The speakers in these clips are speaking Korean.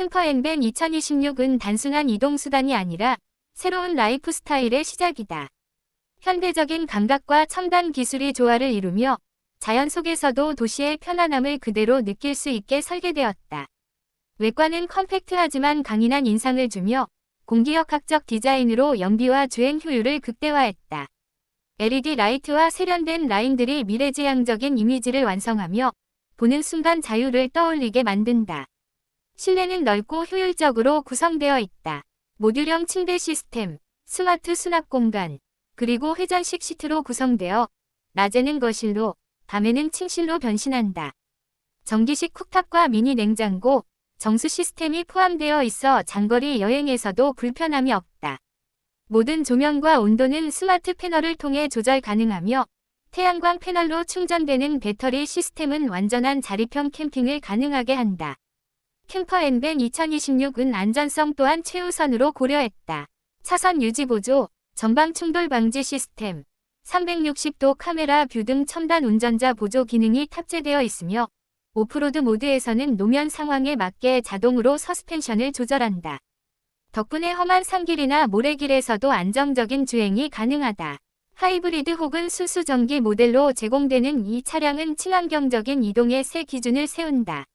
캠퍼앤밴 2026은 단순한 이동수단이 아니라 새로운 라이프 스타일의 시작이다. 현대적인 감각과 첨단 기술이 조화를 이루며 자연 속에서도 도시의 편안함을 그대로 느낄 수 있게 설계되었다. 외관은 컴팩트하지만 강인한 인상을 주며 공기역학적 디자인으로 연비와 주행 효율을 극대화했다. LED 라이트와 세련된 라인들이 미래지향적인 이미지를 완성하며 보는 순간 자유를 떠올리게 만든다. 실내는 넓고 효율적으로 구성되어 있다. 모듈형 침대 시스템, 스마트 수납 공간, 그리고 회전식 시트로 구성되어 낮에는 거실로, 밤에는 침실로 변신한다. 전기식 쿡탑과 미니 냉장고, 정수 시스템이 포함되어 있어 장거리 여행에서도 불편함이 없다. 모든 조명과 온도는 스마트 패널을 통해 조절 가능하며 태양광 패널로 충전되는 배터리 시스템은 완전한 자립형 캠핑을 가능하게 한다. 캠퍼앤밴 2026은 안전성 또한 최우선으로 고려했다. 차선 유지 보조, 전방 충돌 방지 시스템, 360도 카메라 뷰 등 첨단 운전자 보조 기능이 탑재되어 있으며 오프로드 모드에서는 노면 상황에 맞게 자동으로 서스펜션을 조절한다. 덕분에 험한 산길이나 모래길에서도 안정적인 주행이 가능하다. 하이브리드 혹은 수수 전기 모델로 제공되는 이 차량은 친환경적인 이동의 새 기준을 세운다.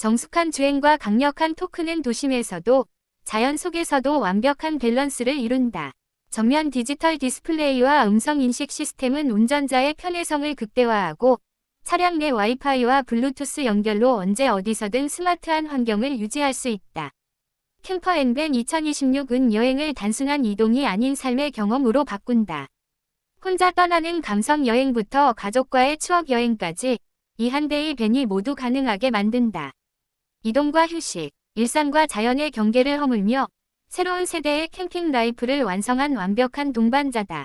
정숙한 주행과 강력한 토크는 도심에서도 자연 속에서도 완벽한 밸런스를 이룬다. 전면 디지털 디스플레이와 음성 인식 시스템은 운전자의 편의성을 극대화하고 차량 내 와이파이와 블루투스 연결로 언제 어디서든 스마트한 환경을 유지할 수 있다. 캠퍼 앤밴 2026은 여행을 단순한 이동이 아닌 삶의 경험으로 바꾼다. 혼자 떠나는 감성 여행부터 가족과의 추억 여행까지 이 한 대의 밴이 모두 가능하게 만든다. 이동과 휴식, 일상과 자연의 경계를 허물며 새로운 세대의 캠핑 라이프를 완성한 완벽한 동반자다.